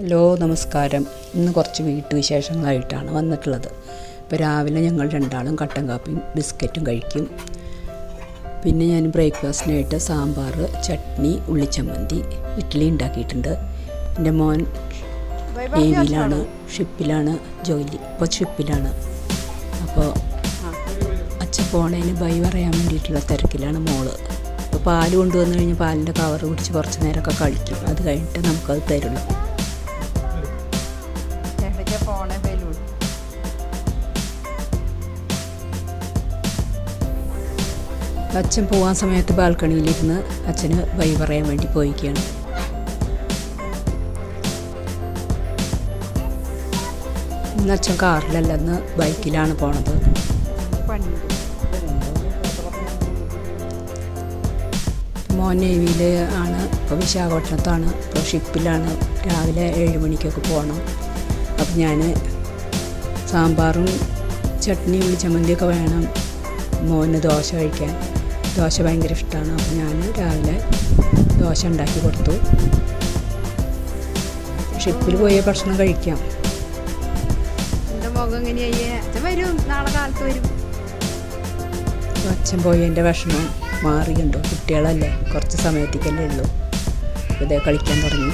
Hello നമസ്കാരം. ഇന്ന് കുറച്ച് വീട്ടുവിശേഷങ്ങളായിട്ടാണ് വന്നിട്ടുള്ളത്. ഇപ്പോൾ രാവിലെ ഞങ്ങൾ രണ്ടാളും കട്ടൻ കാപ്പിയും ബിസ്ക്കറ്റും കഴിക്കും. പിന്നെ ഞാൻ ബ്രേക്ക്ഫാസ്റ്റിനായിട്ട് സാമ്പാർ ചട്നി ഉള്ളിച്ചമ്മന്തി ഇഡ്ഡലി ഉണ്ടാക്കിയിട്ടുണ്ട്. എന്റെ മോൻ നേവിയിലാണ് ഷിപ്പിലാണ് ജോലി. ഇപ്പോൾ ഷിപ്പിലാണ്. അപ്പോൾ അച്ഛൻ പോണേന് ബൈ പറയാൻ വേണ്ടിയിട്ടുള്ള തിരക്കിലാണ് മോൾ. അപ്പോൾ പാൽ കൊണ്ടുവന്നു കഴിഞ്ഞാൽ പാലിന്റെ കവർ പിടിച്ച് കുറച്ച് നേരമൊക്കെ കളിക്കും അത് കഴിഞ്ഞിട്ട് നമുക്കത് തരുള്ളൂ. അച്ഛൻ പോകാൻ സമയത്ത് ബാൽക്കണിയിലിരുന്ന് അച്ഛന് വഴി പറയാൻ വേണ്ടി പോയിക്കുകയാണ് ഇന്ന് അച്ഛൻ കാറിലല്ല ഇന്ന് ബൈക്കിലാണ് പോണത്. മോൻ നേവിയിൽ ആണ് ഇപ്പോൾ വിശാഖപട്ടണത്താണ് ഇപ്പോൾ ഷിപ്പിലാണ്. രാവിലെ ഏഴ് മണിക്കൊക്കെ പോകണം അപ്പം ഞാൻ സാമ്പാറും ചട്നിയും ചമ്മന്തിയൊക്കെ വേണം മോന് ദോശ കഴിക്കാൻ. ദോശ ഭയങ്കര ഇഷ്ടമാണ് അപ്പോൾ ഞാൻ രാവിലെ ദോശ ഉണ്ടാക്കി കൊടുത്തു. ഷിപ്പിൽ പോയ ഭക്ഷണം കഴിക്കാം. എന്റെ മുഖം എങ്ങനെയായി? അച്ഛൻ വരും. നാളെ കാലത്ത് വരും. അച്ഛൻ പോയി എന്റെ ഭക്ഷണം മാറിയുണ്ടോ കുട്ടികളല്ലേ? കുറച്ച് സമയത്തേക്കല്ലേ ഉള്ളൂ. ഇതേ കളിക്കാൻ തുടങ്ങി.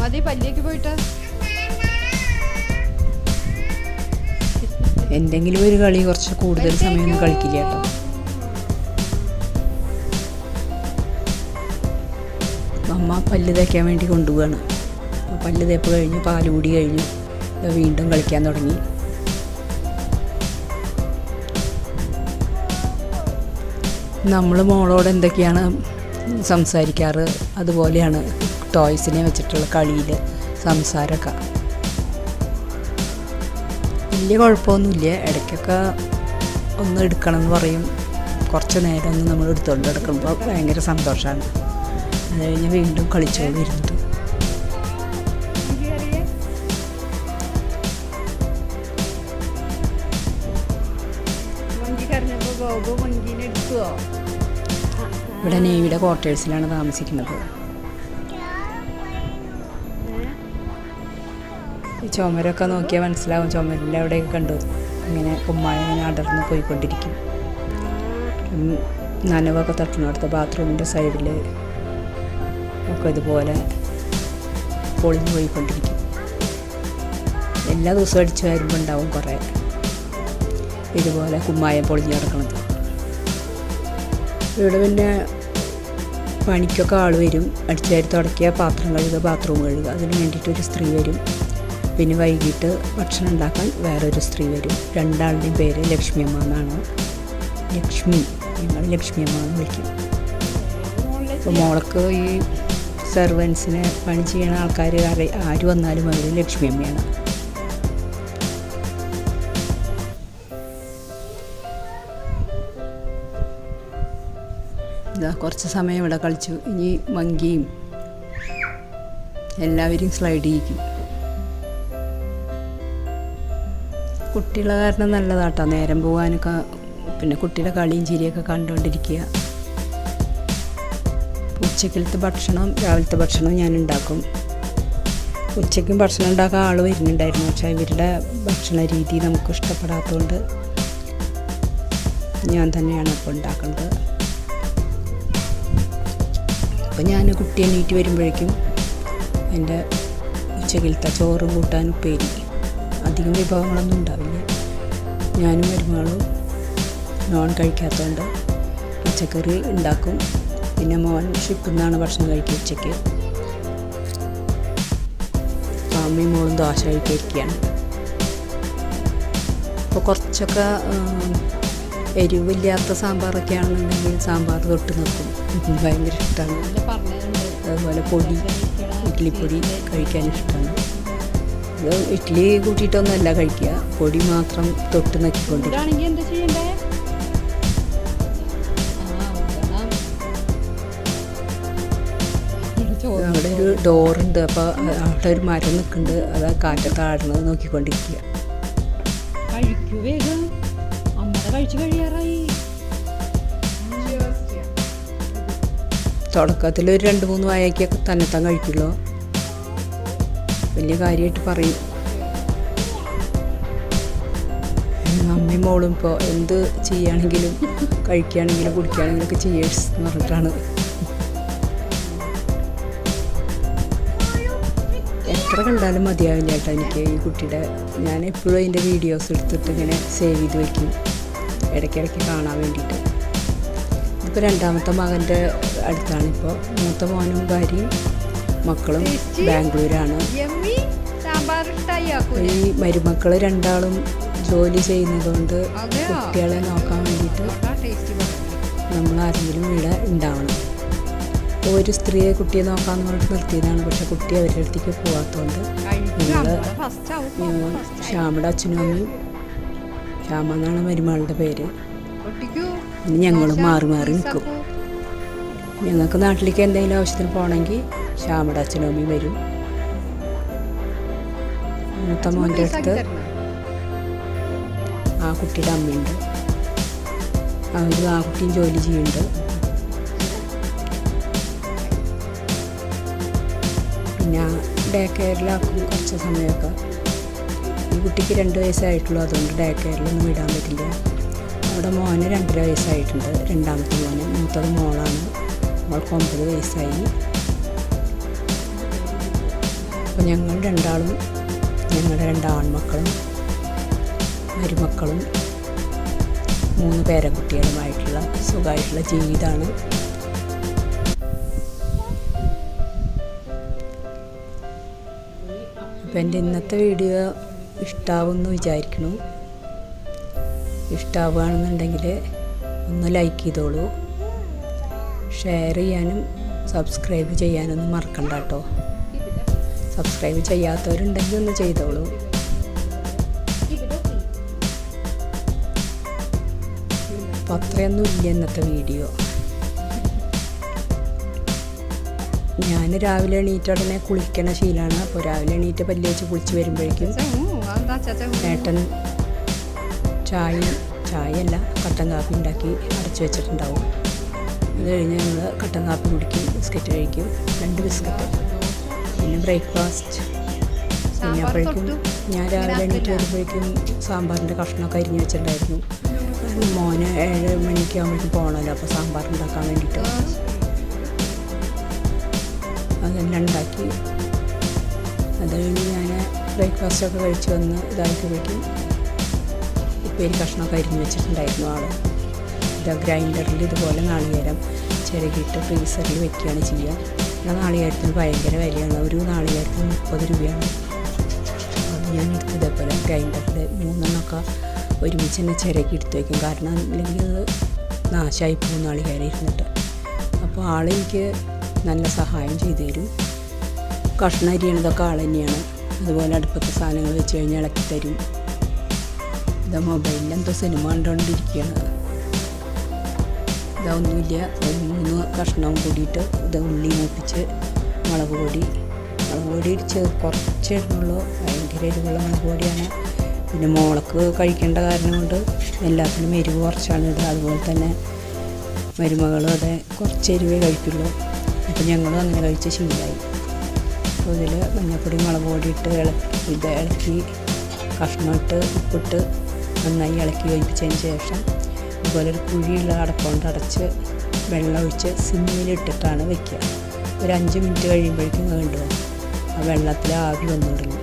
മതി പല്ലിയേക്ക് പോയിട്ട്. എന്തെങ്കിലും ഒരു കളി കുറച്ച് കൂടുതൽ സമയമൊന്നും കളിക്കില്ല കേട്ടോ. അമ്മ പല്ല് തേക്കാൻ വേണ്ടി കൊണ്ടുപോവാണ്. പല്ല് തേപ്പ് കഴിഞ്ഞ് പാലൂടി കഴിഞ്ഞു വീണ്ടും കളിക്കാൻ തുടങ്ങി. നമ്മൾ മോളോട് എന്തൊക്കെയാണ് സംസാരിക്കാറ്? അതുപോലെയാണ് ടോയ്സിനെ വെച്ചിട്ടുള്ള കളിയിൽ സംസാരമൊക്കെ. വലിയ കുഴപ്പമൊന്നുമില്ല. ഇടയ്ക്കൊക്കെ ഒന്ന് എടുക്കണം എന്ന് പറയും. കുറച്ച് നേരം ഒന്ന് നമ്മൾ എടുത്തുകൊണ്ട് എടുക്കുമ്പോൾ ഭയങ്കര സന്തോഷമാണ് അത് കഴിഞ്ഞ് വീണ്ടും എടുക്കുവോ? ഇവിടെ നേവിയുടെ ക്വാർട്ടേഴ്സിലാണ് താമസിക്കുന്നത്. ഈ ചുമരൊക്കെ നോക്കിയാൽ മനസ്സിലാവും. ചുമരിന്റെ അവിടെയൊക്കെ കണ്ടു. ഇങ്ങനെ കുമ്മായ ഇങ്ങനെ അടർന്ന് പോയിക്കൊണ്ടിരിക്കും. നനവൊക്കെ തട്ടുന്നിടത്ത് ബാത്റൂമിന്റെ സൈഡിൽ ഒക്കെ ഇതുപോലെ പൊളിഞ്ഞു പോയിക്കൊണ്ടിരിക്കും. എല്ലാ ദിവസവും അടിച്ചു വരുമ്പോൾ ഉണ്ടാവും കുറേ ഇതുപോലെ കുമ്മായം പൊളിഞ്ഞു കിടക്കണത് ഇവിടെ പിന്നെ പണിക്കൊക്കെ ആൾ വരും. അടിച്ചുവാരി തുടക്കിയ പാത്രം കഴുകുക ബാത്റൂം കഴുകുക. അതിന് വേണ്ടിയിട്ട് ഒരു സ്ത്രീ വരും. പിന്നെ വൈകിട്ട് ഭക്ഷണം ഉണ്ടാക്കാൻ വേറൊരു സ്ത്രീ വരും. രണ്ടാളുടെയും പേര് ലക്ഷ്മി അമ്മ എന്നാണ് ലക്ഷ്മി ഞങ്ങൾ ലക്ഷ്മി അമ്മ എന്ന് വിളിക്കും. അപ്പോൾ മോൾക്ക് ഈ സെർവൻസിനെ പണി ചെയ്യുന്ന ആൾക്കാർ ആര് വന്നാലും അവർ ലക്ഷ്മി അമ്മയാണ്. ഇതാ കുറച്ച് സമയം ഇവിടെ കളിച്ചു. ഇനി മങ്കിയും എല്ലാവരെയും സ്ലൈഡ് ചെയ്യിക്കും. കുട്ടികളെ കാരണം നല്ലതാട്ടോ. നേരം പോകാനൊക്കെ പിന്നെ കുട്ടിയുടെ കളിയും ചിരിയൊക്കെ കണ്ടുകൊണ്ടിരിക്കുക ഉച്ചക്കലത്തെ ഭക്ഷണം രാവിലത്തെ ഭക്ഷണം ഞാൻ ഉണ്ടാക്കും. ഉച്ചയ്ക്കും ഭക്ഷണം ഉണ്ടാക്കാൻ ആൾ വരുന്നുണ്ടായിരുന്നു. പക്ഷേ ഇവരുടെ ഭക്ഷണ രീതി നമുക്ക് ഇഷ്ടപ്പെടാത്തതുകൊണ്ട് ഞാൻ തന്നെയാണ് ഇപ്പോൾ ഉണ്ടാക്കുന്നത്. അപ്പം ഞാൻ കുട്ടിയെ എണീറ്റ് വരുമ്പോഴേക്കും എന്റെ ഉച്ചക്കിലത്തെ ചോറും കൂട്ടാൻ ഉപ്പേരി. അധികം വിഭവങ്ങളൊന്നും ഉണ്ടാവില്ല. ഞാനും മരുമകളും നോൺ കഴിക്കാത്തതുകൊണ്ട് പച്ചക്കറി ഉണ്ടാക്കും. പിന്നെ മോൻ ഷിപ്പിൽ നിന്നാണ് ഭക്ഷണം കഴിക്കുക ഉച്ചയ്ക്ക്. അമ്മയും മോളും ദോശ കഴിക്കാണ് അപ്പോൾ കുറച്ചൊക്കെ എരിവില്ലാത്ത സാമ്പാറൊക്കെ ആണെന്നുണ്ടെങ്കിൽ സാമ്പാർ തൊട്ട് നിൽക്കും ഭയങ്കര ഇഷ്ടമാണ് അതുപോലെ പൊടി ഇഡ്ഡലിപ്പൊടി കഴിക്കാൻ ഇഷ്ടമാണ് ഇഡ്ഡലി കൂട്ടിയിട്ടൊന്നുമല്ല കഴിക്കുക. പൊടി മാത്രം തൊട്ട് നക്കിക്കൊണ്ട്. അവിടെ ഒരു ഡോറുണ്ട്. അപ്പോൾ അവിടെ ഒരു മരം നിൽക്കുന്നുണ്ട്. അത് ആ കാറ്റ താഴ്ന്നത് നോക്കിക്കൊണ്ടിരിക്കുക. കഴിക്കൂ വേഗം. കഴിച്ചു കഴിയാറായി. തുടക്കത്തിൽ ഒരു രണ്ട് മൂന്ന് വായക്കൊക്കെ തന്നെത്താൻ കഴിക്കുള്ളൂ. വലിയ കാര്യമായിട്ട് പറയും. അമ്മയും മോളും ഇപ്പോൾ എന്ത് ചെയ്യുകയാണെങ്കിലും കഴിക്കുകയാണെങ്കിലും കുടിക്കുകയാണെങ്കിലും ഒക്കെ ചെയ്യേഴ്സ് എന്ന് പറഞ്ഞിട്ടാണ്. എത്ര കണ്ടാലും മതിയാവില്ല കേട്ടോ എനിക്ക് ഈ കുട്ടിയുടെ ഞാൻ എപ്പോഴും അതിന്റെ വീഡിയോസ് എടുത്തിട്ട് ഇങ്ങനെ സേവ് ചെയ്ത് വയ്ക്കും ഇടയ്ക്കിടയ്ക്ക് കാണാൻ വേണ്ടിയിട്ട്. ഇതിപ്പോൾ രണ്ടാമത്തെ മകന്റെ അടുത്താണ് ഇപ്പോൾ മൂത്ത മോനും ഭാര്യയും മക്കളും ബാംഗ്ലൂരാണ്. ഈ മരുമക്കൾ രണ്ടാളും ജോലി ചെയ്യുന്നതുകൊണ്ട്? കുട്ടികളെ നോക്കാൻ വേണ്ടിയിട്ട് നമ്മൾ ആരെങ്കിലും ഇവിടെ ഉണ്ടാവണം. ഒരു സ്ത്രീയെ കുട്ടിയെ നോക്കാമെന്ന് പറഞ്ഞിട്ട് നിർത്തിയതാണ്. പക്ഷെ കുട്ടി അവരുടെ അടുത്തേക്ക് പോകാത്തതുകൊണ്ട് ഞങ്ങൾ ശ്യാമയുടെ അച്ഛനും അമ്മയും ശ്യാമ എന്നാണ് മരുമകളുടെ പേര്. ഇനി ഞങ്ങളും മാറി മാറി നിൽക്കും. ഞങ്ങൾക്ക് നാട്ടിലേക്ക് എന്തെങ്കിലും ആവശ്യത്തിന് പോകണമെങ്കിൽ ശ്യാമയുടെ അച്ഛനും അമ്മയും വരും. മൂത്ത മോന്റെ അടുത്ത് ആ കുട്ടിയുടെ അമ്മയുണ്ട്. അവർ ആ കുട്ടിയും ജോലി ചെയ്യുന്നുണ്ട്. പിന്നെ ഡേ കെയറിലാക്കും കുറച്ച് സമയമൊക്കെ. ഈ കുട്ടിക്ക് രണ്ട് വയസ്സായിട്ടുള്ളൂ അതുകൊണ്ട് ഡേ കെയറിലൊന്നും വിടാൻ പറ്റില്ല. അവിടെ മോന് രണ്ടര വയസ്സായിട്ടുണ്ട് രണ്ടാമത്തെ മോന്. മൂത്തത് മോളാണ്. മോൾക്ക് ഒമ്പത് വയസ്സായി. അപ്പോൾ ഞങ്ങൾ രണ്ടാളും ഞങ്ങളുടെ രണ്ട് ആൺമക്കളും മരുമക്കളും മൂന്ന് പേരക്കുട്ടികളുമായിട്ടുള്ള സുഖമായിട്ടുള്ള ജീവിതമാണ് അപ്പം എന്റെ ഇന്നത്തെ വീഡിയോ ഇഷ്ടാവുമെന്ന് വിചാരിക്കുന്നു. ഇഷ്ടാവുകയാണെന്നുണ്ടെങ്കിൽ ഒന്ന് ലൈക്ക് ചെയ്തോളൂ. ഷെയർ ചെയ്യാനും സബ്സ്ക്രൈബ് ചെയ്യാനൊന്നും മറക്കണ്ട കേട്ടോ. സബ്സ്ക്രൈബ് ചെയ്യാത്തവരുണ്ടെങ്കിൽ ഒന്ന് ചെയ്തോളൂ. അപ്പോൾ അത്രയൊന്നും ഇല്ല ഇന്നത്തെ വീഡിയോ. ഞാൻ രാവിലെ എണീറ്റ ഉടനെ കുളിക്കണ ശീലമാണ് അപ്പോൾ രാവിലെ എണീറ്റ് പല്ല് വെച്ച് കുളിച്ച് വരുമ്പോഴേക്കും ഏട്ടൻ ചായ ചായയല്ല കട്ടൻ കാപ്പി ഉണ്ടാക്കി അടച്ചു വെച്ചിട്ടുണ്ടാവും. അത് കഴിഞ്ഞ് ഞങ്ങൾ കട്ടൻ കാപ്പി കുടിക്കും ബിസ്ക്കറ്റ് കഴിക്കും. രണ്ട് ബിസ്ക്കറ്റ്. പിന്നെ ബ്രേക്ക്ഫാസ്റ്റ്. പിന്നെ അപ്പോഴേക്കും ഞാൻ രാവിലെ എണീറ്റ് വരുമ്പോഴേക്കും സാമ്പാറിന്റെ കഷ്ണമൊക്കെ അരിഞ്ഞ് വെച്ചിട്ടുണ്ടായിരുന്നു. മോന് ഏഴ് മണിക്ക് ആകുമ്പോഴേക്കും പോകണമല്ലോ അപ്പോൾ സാമ്പാർ ഉണ്ടാക്കാൻ വേണ്ടിയിട്ട്. അതെല്ലാം ഉണ്ടാക്കി. അത് കഴിഞ്ഞ് ഞാൻ ബ്രേക്ക്ഫാസ്റ്റൊക്കെ കഴിച്ച് വന്ന് ഇതാക്കിയപ്പോഴേക്കും ഉപ്പേരി കഷ്ണമൊക്കെ അരിഞ്ഞ് വെച്ചിട്ടുണ്ടായിരുന്നു ആൾ ഇത് ഗ്രൈൻഡറിൽ ഇതുപോലെ നാളികേരം ചിരകിയിട്ട് ഫ്രീസറിൽ വെക്കുകയാണ് ചെയ്യുക. ഇവിടെ നാളികേരത്തിന് ഭയങ്കര വിലയാണ്. ഒരു നാളികേരത്തിന് മുപ്പത് രൂപയാണ്. അത് ഞാൻ എടുത്ത് ഇതേപോലെ ഗ്രൈൻഡറിൽ മൂന്നെണ്ണമൊക്കെ ഒരുമിച്ച് തന്നെ ചിരകി എടുത്ത് വയ്ക്കും. കാരണം അല്ലെങ്കിൽ അത് നാശമായി പോകും നാളികേരം ഇരുന്നിട്ട്. അപ്പോൾ ആളെനിക്ക് നല്ല സഹായം ചെയ്തു തരും. കഷ്ണം അരിയണതൊക്കെ ആൾ തന്നെയാണ്. അതുപോലെ അടുപ്പത്തെ സാധനങ്ങൾ വെച്ച് കഴിഞ്ഞാൽ ഇളക്കി തരും. ഇതാ മൊബൈലിൽ എന്തോ സിനിമ കണ്ടുകൊണ്ടിരിക്കുകയാണ്. ഇതൊന്നുമില്ല മൂന്ന് കഷ്ണവും കൂടിയിട്ട് ഇത് ഉള്ളി മൂപ്പിച്ച് മുളക് പൊടി. മുളക് പൊടി ഇടിച്ച് കുറച്ചേ ഇടുന്നുള്ളൂ ഭയങ്കര എരിവുള്ള മുളക് പൊടിയാണ്. പിന്നെ മോളക്ക് കഴിക്കേണ്ട കാരണം കൊണ്ട് എല്ലാത്തിനും എരിവ് കുറച്ചാണ് ഇടുക അതുപോലെ തന്നെ മരുമകളും അതെ കുറച്ച് എരിവേ കഴിക്കുള്ളൂ. അപ്പോൾ ഞങ്ങളും അങ്ങനെ കഴിച്ച് ശീലമായി അപ്പോൾ ഇതിൽ മഞ്ഞൾപ്പൊടി മുളക് പൊടി ഇട്ട് ഇളക്കി ഇത് ഇളക്കി കഷ്ണം ഇട്ട് ഉപ്പിട്ട് നന്നായി ഇളക്കി യോജിപ്പിച്ചതിന് ശേഷം ഇതുപോലെ ഒരു കുഴിയുള്ള അടപ്പുകൊണ്ട് അടച്ച് വെള്ളം ഒഴിച്ച് സിമ്മിലിട്ടിട്ടാണ് വെക്കുക. ഒരു അഞ്ച് മിനിറ്റ് കഴിയുമ്പോഴേക്കും വേണ്ടു ആ വെള്ളത്തിൽ ആവി വന്നിട്ടുണ്ട്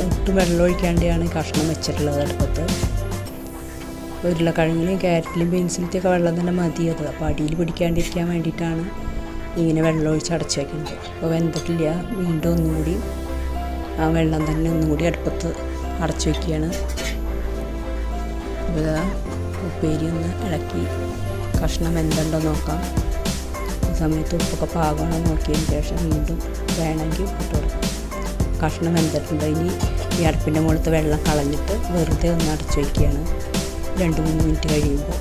ഒട്ടും വെള്ളം ഒഴിക്കാണ്ടാണ് കഷ്ണം വെച്ചിട്ടുള്ളത് അടുപ്പത്ത്. ഉരുളക്കിഴങ്ങിലും ക്യാരറ്റിലും ബീൻസിലത്തെയൊക്കെ വെള്ളം തന്നെ മതി അത് അപ്പോൾ അടിയിൽ പിടിക്കാണ്ടിരിക്കാൻ വേണ്ടിയിട്ടാണ് ഇങ്ങനെ വെള്ളം ഒഴിച്ച് അടച്ചു വയ്ക്കുന്നത് അപ്പോൾ വെന്തിട്ടില്ല. വീണ്ടും ഒന്നുകൂടി ആ വെള്ളം തന്നെ ഒന്നുകൂടി അടുപ്പത്ത് അടച്ചു വയ്ക്കുകയാണ് ഉപ്പേരി ഒന്ന് ഇളക്കി. കഷ്ണം എന്തുണ്ടോ നോക്കാം. ഈ സമയത്ത് ഉപ്പൊക്കെ പാകമാണോ നോക്കിയതിന് ശേഷം വീണ്ടും വേണമെങ്കിൽ ഇട്ട് കൊടുക്കാം. കഷ്ണം വെന്തിട്ടുണ്ട്. ഇനി ഈ അടുപ്പിന്റെ മുകളിലത്തെ വെള്ളം കളഞ്ഞിട്ട് വെറുതെ ഒന്ന് അടച്ചു വയ്ക്കുകയാണ് രണ്ട് മൂന്ന് മിനിറ്റ് കഴിയുമ്പോൾ.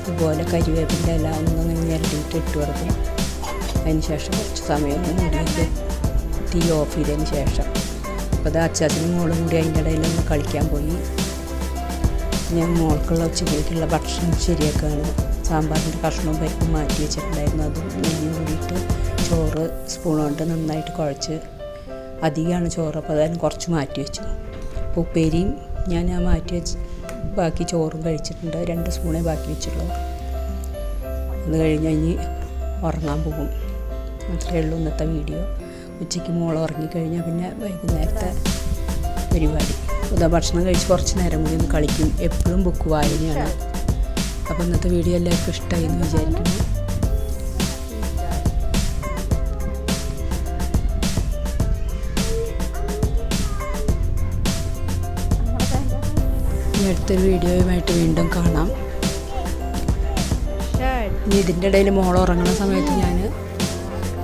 ഇതുപോലെ കരിവേപ്പിന്റെ ഇല ഒന്നങ്ങനെ ഞെരടിയിട്ട് ഇട്ട് കൊടുക്കും. അതിന് ശേഷം കുറച്ച് സമയം ഒന്ന് മൂടിയിട്ട് തീ ഓഫ് ചെയ്തതിന് ശേഷം അപ്പോൾ അത് അച്ചാച്ചനും മോളും കൂടി അതിന്റെ ഇടയിൽ കളിക്കാൻ പോയി. ഞാൻ മോൾക്കുള്ള ഉച്ചയ്ക്കുള്ള ഭക്ഷണം ശരിയാക്കുകയാണ് സാമ്പാറിന്റെ കഷ്ണവും പരിപ്പും മാറ്റി വെച്ചിട്ടുണ്ടായിരുന്നു. അതും നെയ്യും കൂടിയിട്ട് ചോറ് സ്പൂൺ കൊണ്ട് നന്നായിട്ട് കുഴച്ച് അധികമാണ് ചോറ്. അപ്പോൾ അതായത് കുറച്ച് മാറ്റി വെച്ചു അപ്പോൾ ഉപ്പേരിയും ഞാൻ ആ മാറ്റി വെച്ച് ബാക്കി ചോറും കഴിച്ചിട്ടുണ്ട്. രണ്ട് സ്പൂണേ ബാക്കി വെച്ചുള്ളൂ അത് കഴിഞ്ഞ് കഴിഞ്ഞ് ഉറങ്ങാൻ പോകും. അത്രയേ ഉള്ളൂ ഇന്നത്തെ വീഡിയോ. ഉച്ചയ്ക്ക് മോൾ ഉറങ്ങിക്കഴിഞ്ഞാൽ പിന്നെ വൈകുന്നേരത്തെ പരിപാടി. ഉദാ ഭക്ഷണം കഴിച്ച് കുറച്ച് നേരം കൂടി ഒന്ന് കളിക്കും. എപ്പോഴും ബുക്ക് വായനയാണ്. അപ്പോൾ ഇന്നത്തെ വീഡിയോ എല്ലാവർക്കും ഇഷ്ടമായി എന്ന് വിചാരിക്കുന്നു. അടുത്തൊരു വീഡിയോയുമായിട്ട് വീണ്ടും കാണാം. ഇനി ഇതിന്റെ ഇടയിൽ മോൾ ഉറങ്ങുന്ന സമയത്ത് ഞാൻ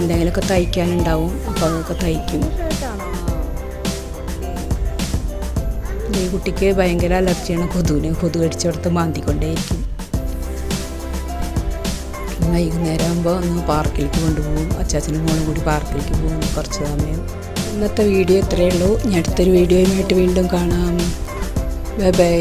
എന്തെങ്കിലുമൊക്കെ തയ്ക്കാനുണ്ടാവും അപ്പോൾ അതൊക്കെ തയ്ക്കും. ഈ കുട്ടിക്ക് ഭയങ്കര അലർജിയാണ് കൊതുവിന് കൊതു കടിച്ചെടുത്ത് മാന്തിക്കൊണ്ടേയിരിക്കും. വൈകുന്നേരം ആകുമ്പോൾ ഒന്ന് പാർക്കിലേക്ക് കൊണ്ടുപോകും. അച്ചാച്ചനും മോളും കൂടി പാർക്കിലേക്ക് പോകും കുറച്ച് സമയം. ഇന്നത്തെ വീഡിയോ ഇത്രയേ ഉള്ളൂ. ഇനി അടുത്തൊരു വീഡിയോയുമായിട്ട് വീണ്ടും കാണാം. Bye bye.